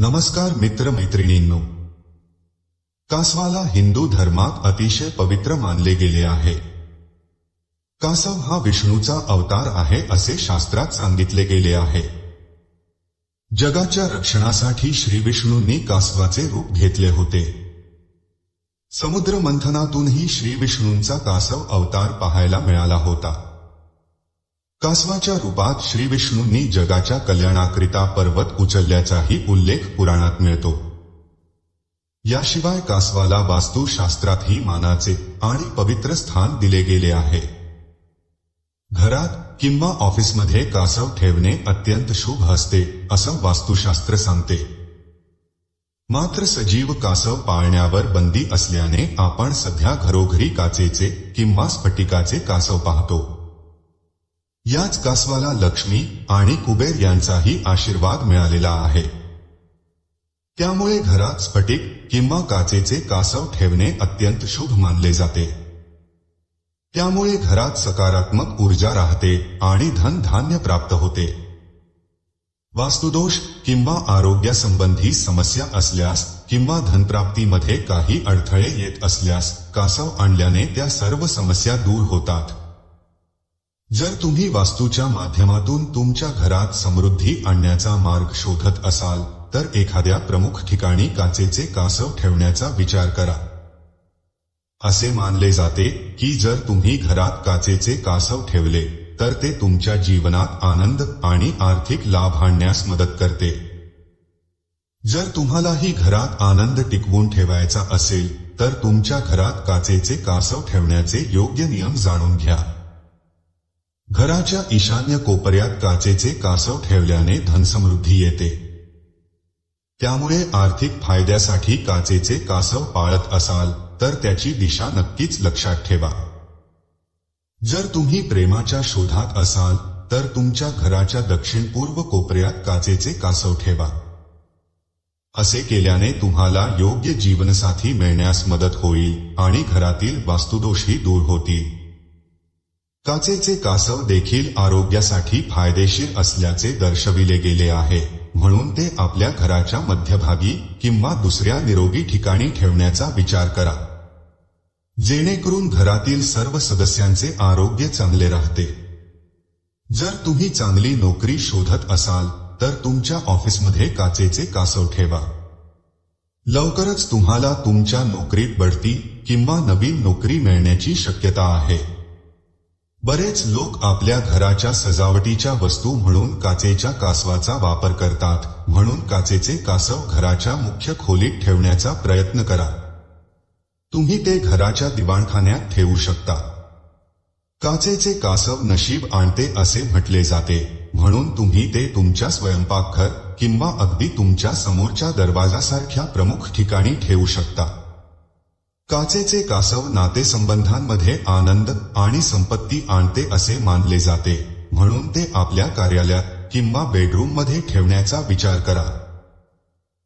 नमस्कार मित्र मैत्रिणींनो कासवाला हिंदू धर्मात अतिशय पवित्र मानले गेले आहे. कासव हा विष्णूचा अवतार आहे असे शास्त्रात सांगितले गेले आहे. जगाच्या रक्षणासाठी श्री विष्णूंनी कासवाचे रूप घेतले होते. समुद्र मंथनातूनही श्री विष्णूंचा कासव अवतार पाहायला मिळाला होता. कासवाच्या रूपात श्री विष्णूंनी जगाच्या कल्याणाकरिता पर्वत उचलल्याचाही उल्लेख पुराणात मिळतो. याशिवाय कासवाला वास्तुशास्त्रातही मानाचे आणि पवित्र स्थान दिले गेले आहे. घरात किंवा ऑफिसमध्ये कासव ठेवणे अत्यंत शुभ असते असं वास्तुशास्त्र सांगते. मात्र सजीव कासव पाळण्यावर बंदी असल्याने आपण सध्या घरोघरी काचेचे किंवा स्फटिकाचे कासव पाहतो. याच कासवाला लक्ष्मी आणि कुबेर यांचाही आशीर्वाद मिळालेला आहे. त्यामुळे घरात स्फटिक किंवा काचेचे कासव ठेवणे अत्यंत शुभ मानले जाते. त्यामुळे घरात सकारात्मक ऊर्जा राहते आणि धन धान्य प्राप्त होते. वास्तुदोष किंवा आरोग्यासंबंधी समस्या असल्यास किंवा धनप्राप्तीमध्ये काही अडथळे येत असल्यास कासव आणल्याने त्या सर्व समस्या दूर होतात. जर तुम्ही वास्तूच्या माध्यमातून तुमच्या घरात समृद्धी आणण्याचा मार्ग शोधत असाल तर एखाद्या प्रमुख ठिकाणी काचेचे कासव ठेवण्याचा विचार करा. असे मानले जाते की जर तुम्ही घरात काचेचे कासव ठेवले तर ते तुमच्या जीवनात आनंद आणि आर्थिक लाभ आणण्यास मदत करते. जर तुम्हालाही घरात आनंद टिकवून ठेवायचा असेल तर तुमच्या घरात काचेचे कासव ठेवण्याचे योग्य नियम जाणून घ्या. घराच्या ईशान्य कोपऱ्यात काचेचे कासव ठेवल्याने धनसमृद्धी येते. त्यामुळे आर्थिक फायद्यासाठी काचेचे कासव पाळत असाल तर त्याची दिशा नक्कीच लक्षात ठेवा. जर तुम्ही प्रेमाच्या शोधात असाल तर तुमच्या घराच्या दक्षिण पूर्व कोपऱ्यात काचेचे कासव ठेवा. असे केल्याने तुम्हाला योग्य जीवनसाथी मिळण्यास मदत होईल आणि घरातील वास्तुदोषही दूर होतील. काचेचे कासव देखील आरोग्यासाठी फायदेशीर असल्याचे दर्शविले गेले आहे. म्हणून ते आपल्या घराच्या मध्यभागी किंवा दुसऱ्या निरोगी ठिकाणी ठेवण्याचा विचार करा. जेणेकरून घरातील सर्व सदस्यांचे आरोग्य चांगले राहते. जर तुम्ही चांगली नोकरी शोधत असाल तर तुमच्या ऑफिसमध्ये काचेचे कासव ठेवा. लवकरच तुम्हाला तुमच्या नोकरीत बढती किंवा नवीन नोकरी मिळण्याची शक्यता आहे. बरेच लोक आपल्या घराच्या सजावटीच्या वस्तू म्हणून काचेच्या कासवाचा वापर करतात म्हणून काचेचे कासव घराच्या मुख्य खोलीत ठेवण्याचा प्रयत्न करा. तुम्ही ते घराच्या दिवाणखान्यात ठेवू शकता. काचेचे कासव नशीब आणते असे म्हटले जाते म्हणून तुम्ही ते तुमच्या स्वयंपाकघर किंवा अगदी तुमच्या समोरच्या दरवाजासारख्या प्रमुख ठिकाणी ठेवू शकता. काचेचे कासव नातेसंबंधांमध्ये आनंद आणि संपत्ती आणते असे मानले जाते. म्हणून ते आपल्या कार्यालयात किंवा बेडरूममध्ये ठेवण्याचा विचार करा.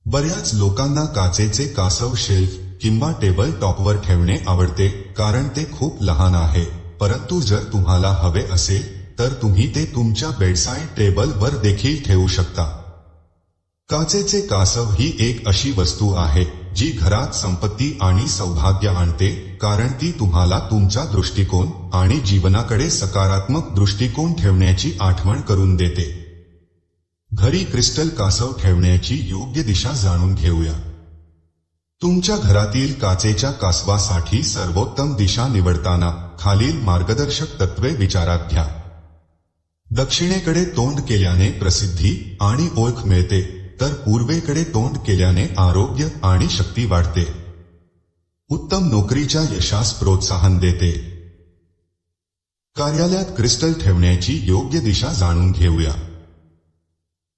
बऱ्याच लोकांना काचेचे कासव शेल्फ किंवा टेबल टॉपवर ठेवणे आवडते कारण ते खूप लहान आहे. परंतु जर तुम्हाला हवे असेल तर तुम्ही ते तुमच्या बेडसाईड टेबलवर देखील ठेवू शकता. काचेचे कासव ही एक अशी वस्तू आहे जी घरात संपत्ती आणि सौभाग्य आणते कारण ती तुम्हाला तुमचा दृष्टिकोन आणि जीवनाकडे सकारात्मक दृष्टिकोन ठेवण्याची आठवण करून देते. घरी क्रिस्टल कासव ठेवण्याची योग्य दिशा जाणून घेऊया. तुमच्या घरातील काचेच्या कासवासाठी सर्वोत्तम दिशा निवडताना खालील मार्गदर्शक तत्वे विचारात घ्या. दक्षिणेकडे तोंड केल्याने प्रसिद्धी आणि ओळख मिळते. तर पूर्वेकडे तोंड केल्याने आरोग्य आणि शक्ती वाढते. उत्तम नोकरीच्या यशास प्रोत्साहन देते. कार्यालयात क्रिस्टल ठेवण्याची योग्य दिशा जाणून घेऊया.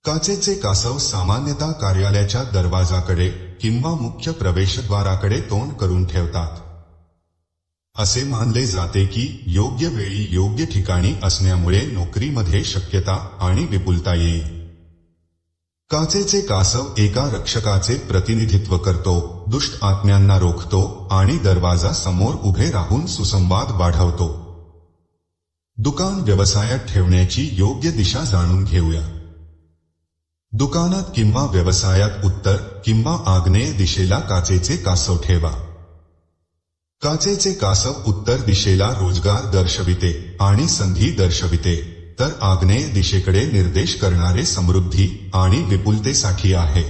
काचेचे कासव सामान्यतः कार्यालयाच्या दरवाजाकडे किंवा मुख्य प्रवेशद्वाराकडे तोंड करून ठेवतात. असे मानले जाते की योग्य वेळी योग्य ठिकाणी असण्यामुळे नोकरीमध्ये शक्यता आणि विपुलता येईल. काचेचे कासव एका रक्षकाचे प्रतिनिधित्व करतो दुष्ट आत्म्यांना रोखतो आणि दरवाजा समोर उभे राहून सुसंवाद वाढवतो. दुकान व्यवसायात ठेवण्याची योग्य दिशा जाणून घेऊया. दुकानात किंवा व्यवसायात उत्तर किंवा आग्नेय दिशेला काचेचे कासव ठेवा. काचेचे कासव उत्तर दिशेला रोजगार दर्शविते आणि संधी दर्शविते. तर आग्नेय दिशेकडे निर्देश करणारे समृद्धी आणि विपुलतेसाठी आहे.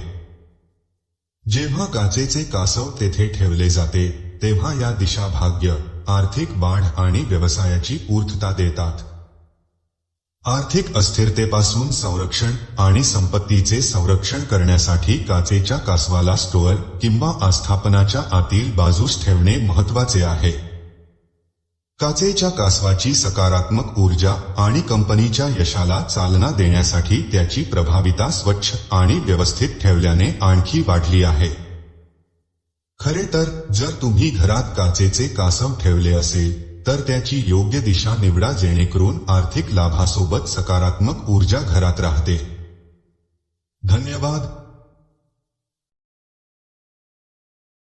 जेव्हा काचेचे कासव तेथे ठेवले जाते तेव्हा या दिशा भाग्य आर्थिक वाढ आणि व्यवसायाची पूर्तता देतात. आर्थिक अस्थिरतेपासून संरक्षण आणि संपत्तीचे संरक्षण करण्यासाठी काचेच्या कासवाला स्टोअर किंवा आस्थापनाच्या आतील बाजूस ठेवणे महत्त्वाचे आहे. काचेच्या कासवाची सकारात्मक ऊर्जा आणि कंपनीच्या यशाला चालना देण्यासाठी त्याची प्रभाविता स्वच्छ आणि व्यवस्थित ठेवल्याने आणखी वाढली आहे. खरे तर जर तुम्ही घरात काचेचे कासव ठेवले असेल तर त्याची योग्य दिशा निवडा जेणेकरून आर्थिक लाभासोबत सकारात्मक ऊर्जा घरात राहते. धन्यवाद.